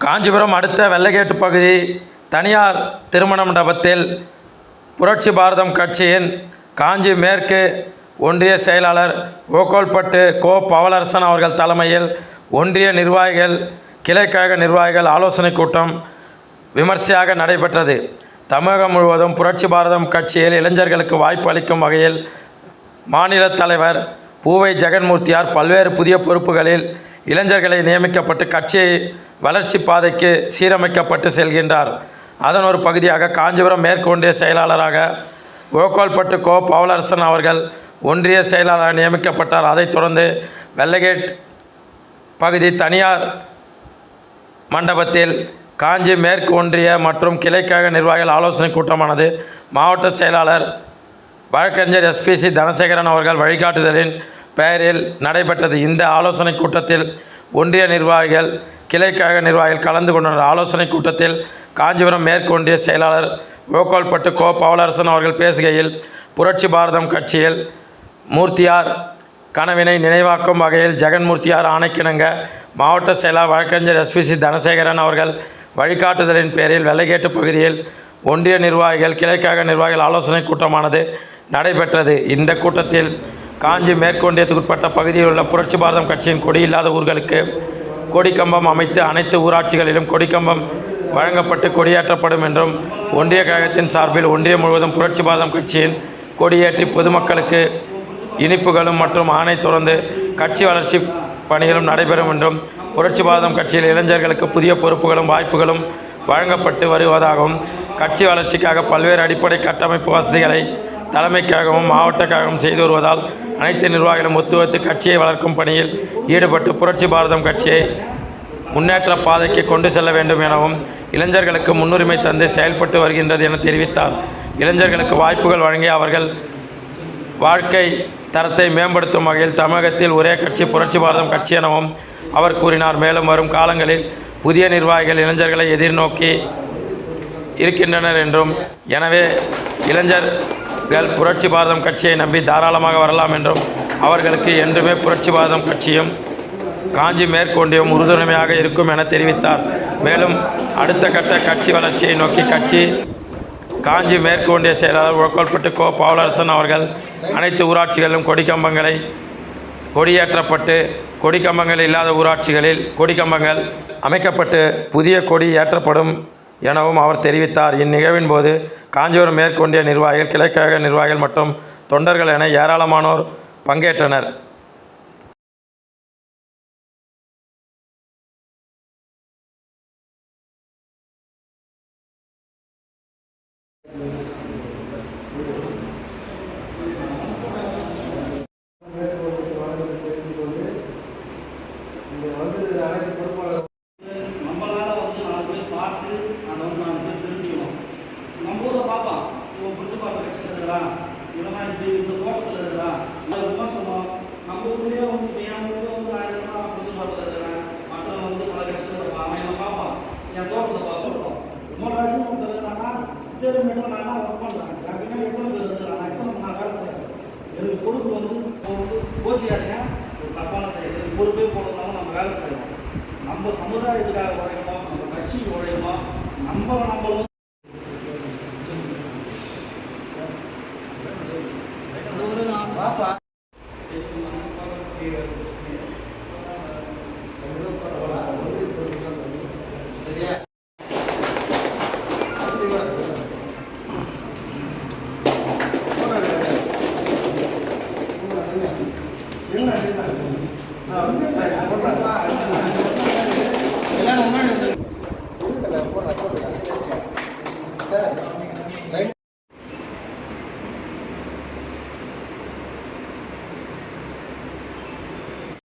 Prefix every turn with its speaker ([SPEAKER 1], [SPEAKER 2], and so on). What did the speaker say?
[SPEAKER 1] காஞ்சிபுரம் அடுத்த வெள்ளகேட்டு பகுதி தனியார் திருமண மண்டபத்தில் புரட்சி பாரதம் கட்சியின் காஞ்சி மேற்கு ஒன்றிய செயலாளர் ஓக்கோல்பட்டு கோ பவலரசன் அவர்கள் தலைமையில் ஒன்றிய நிர்வாகிகள் கிளைக்கழக நிர்வாகிகள் ஆலோசனைக் கூட்டம் விமர்சையாக நடைபெற்றது. தமிழகம் முழுவதும் புரட்சி பாரதம் கட்சியில் இளைஞர்களுக்கு வாய்ப்பு அளிக்கும் வகையில் மாநில தலைவர் பூவை ஜெகன்மூர்த்தியார் பல்வேறு புதிய பொறுப்புகளில் இளைஞர்களை நியமிக்கப்பட்டு கட்சியை வளர்ச்சி பாதைக்கு சீரமைக்கப்பட்டு செல்கின்றார். அதன் ஒரு பகுதியாக காஞ்சிபுரம் மேற்கு ஒன்றிய செயலாளராக ஓக்கோல்பட்டு கோ. பவலரசன் அவர்கள் ஒன்றிய செயலாளராக நியமிக்கப்பட்டார். அதைத் தொடர்ந்து வெள்ளகேட் பகுதி தனியார் மண்டபத்தில் காஞ்சி மேற்கு ஒன்றிய மற்றும் கிளைக்கழக நிர்வாகிகள் ஆலோசனை கூட்டமானது மாவட்ட செயலாளர் வழக்கறிஞர் எஸ்பிசி தனசேகரன் அவர்கள் வழிகாட்டுதலின் பெயரில் நடைபெற்றது. இந்த ஆலோசனைக் கூட்டத்தில் ஒன்றிய நிர்வாகிகள் கிளைக்கழக நிர்வாகிகள் கலந்து கொண்டனர். ஆலோசனைக் கூட்டத்தில் காஞ்சிபுரம் மேற்கொண்டிய செயலாளர் கோபால்பட்டு கோ. பவலரசன் அவர்கள் பேசுகையில் புரட்சி பாரதம் கட்சியில் மூர்த்தியார் கனவினை நினைவாக்கும் வகையில் ஜெகன்மூர்த்தியார் ஆணைக்கிணங்க மாவட்ட செயலாளர் வழக்கறிஞர் எஸ்பிசி தனசேகரன் அவர்கள் வழிகாட்டுதலின் பேரில் வெள்ளைகேட்டு பகுதியில் ஒன்றிய நிர்வாகிகள் கிளைக்காக நிர்வாகிகள் ஆலோசனைக் கூட்டமானது நடைபெற்றது. இந்த கூட்டத்தில் காஞ்சி மேற்கொண்டியத்துக்குட்பட்ட பகுதியில் உள்ள புரட்சி பாரதம் கட்சியின் கொடி இல்லாத ஊர்களுக்கு கொடிக்கம்பம் அமைத்து அனைத்து ஊராட்சிகளிலும் கொடிக்கம்பம் வழங்கப்பட்டு கொடியேற்றப்படும் என்றும் ஒன்றிய கழகத்தின் சார்பில் ஒன்றியம் முழுவதும் புரட்சி பாரதம் கட்சியின் கொடியேற்றி பொதுமக்களுக்கு இனிப்புகளும் மற்றும் ஆணை தொடர்ந்து கட்சி வளர்ச்சி பணிகளும் நடைபெறும் என்றும் புரட்சி பாரதம் கட்சியில் இளைஞர்களுக்கு புதிய பொறுப்புகளும் வாய்ப்புகளும் வழங்கப்பட்டு வருவதாகவும் கட்சி வளர்ச்சிக்காக பல்வேறு அடிப்படை கட்டமைப்பு வசதிகளை தலைமை கழகமும் மாவட்ட செய்து வருவதால் அனைத்து நிர்வாகிகளும் ஒத்துழைத்து கட்சியை வளர்க்கும் பணியில் ஈடுபட்டு புரட்சி பாரதம் கட்சியை முன்னேற்ற பாதைக்கு கொண்டு செல்ல வேண்டும் எனவும் இளைஞர்களுக்கு முன்னுரிமை தந்து செயல்பட்டு வருகின்றது என தெரிவித்தார். இளைஞர்களுக்கு வாய்ப்புகள் வழங்கி அவர்கள் வாழ்க்கை தரத்தை மேம்படுத்தும் வகையில் தமிழகத்தில் ஒரே கட்சி புரட்சி பாரதம் கட்சி எனவும் அவர் கூறினார். மேலும் வரும் காலங்களில் புதிய நிர்வாகிகள் இளைஞர்களை எதிர்நோக்கி இருக்கின்றனர் என்றும் எனவே இளைஞர் இளைஞர்கள் புரட்சி பாரதம் கட்சியை நம்பி தாராளமாக வரலாம் என்றும் அவர்களுக்கு என்றுமே புரட்சி பாரதம் கட்சியும் காஞ்சி மேற்கொண்டியும் உறுதுணையாக இருக்கும் என தெரிவித்தார். மேலும் அடுத்த கட்ட கட்சி வளர்ச்சியை நோக்கி கட்சி காஞ்சி மேற்கொண்டிய செயலாளர் உழக்கோல்பட்டு கோ பாவலரசன் அவர்கள் அனைத்து ஊராட்சிகளிலும் கொடிக்கம்பங்களை கொடியேற்றப்பட்டு கொடிக்கம்பங்கள் இல்லாத ஊராட்சிகளில் கொடிக்கம்பங்கள் அமைக்கப்பட்டு புதிய கொடி ஏற்றப்படும் எனவும் அவர் தெரிவித்தார். இந்நிகழ்வின் போது காஞ்சிபுரம் மேற்கொண்டிய நிர்வாகிகள் கிளைக்கழக நிர்வாகிகள் மற்றும் தொண்டர்கள் என ஏராளமானோர் பங்கேற்றனர்
[SPEAKER 2] வந்து நாலு பேர் பார்த்து அதை வந்து நாலு பேர் தெரிஞ்சுக்கணும் நம்ம ஊரில் பார்ப்பான் இவன் பிடிச்ச பார்த்த இவெல்லாம் இப்படி இந்த தோட்டத்தில் இருக்கிறான் இந்த விமர்சனம். நம்ம ஊர்லேயே வந்து என் ஊர்லேயே வந்து நான் இருக்கிறேன் பிடிச்ச பார்த்துல இருக்கிறேன்? மற்றவன் வந்து பல கஷ்டப்படுவான் அவன் என்ன பார்ப்பான் என் தோட்டத்தை பார்த்துருக்கோம் இன்னொரு ராஜ்யம் ஒருத்தர் இருக்கிறான்னா சித்தேரி மட்டும் நான் தான் ஒர்க் பண்ணுறேன் என் பின்னாடி எத்தனை பேர் இருக்கிறான் எத்தனை நான் வேலை செய்கிறேன் எனக்கு பொறுப்பு வந்து வந்து ஓசியாருங்க ஒரு தப்பான செயல். எனக்கு பொறுப்பே போடுறதுனால நம்ம வேலை செய்யணும் நம்ம சமுதாயத்துக்காக உழைக்கணும் நம்ம கட்சிக்கு உழைக்கணும் நம்ம நம்மளும் எல்லாரும் போடுறேன் போடுறேன் சார்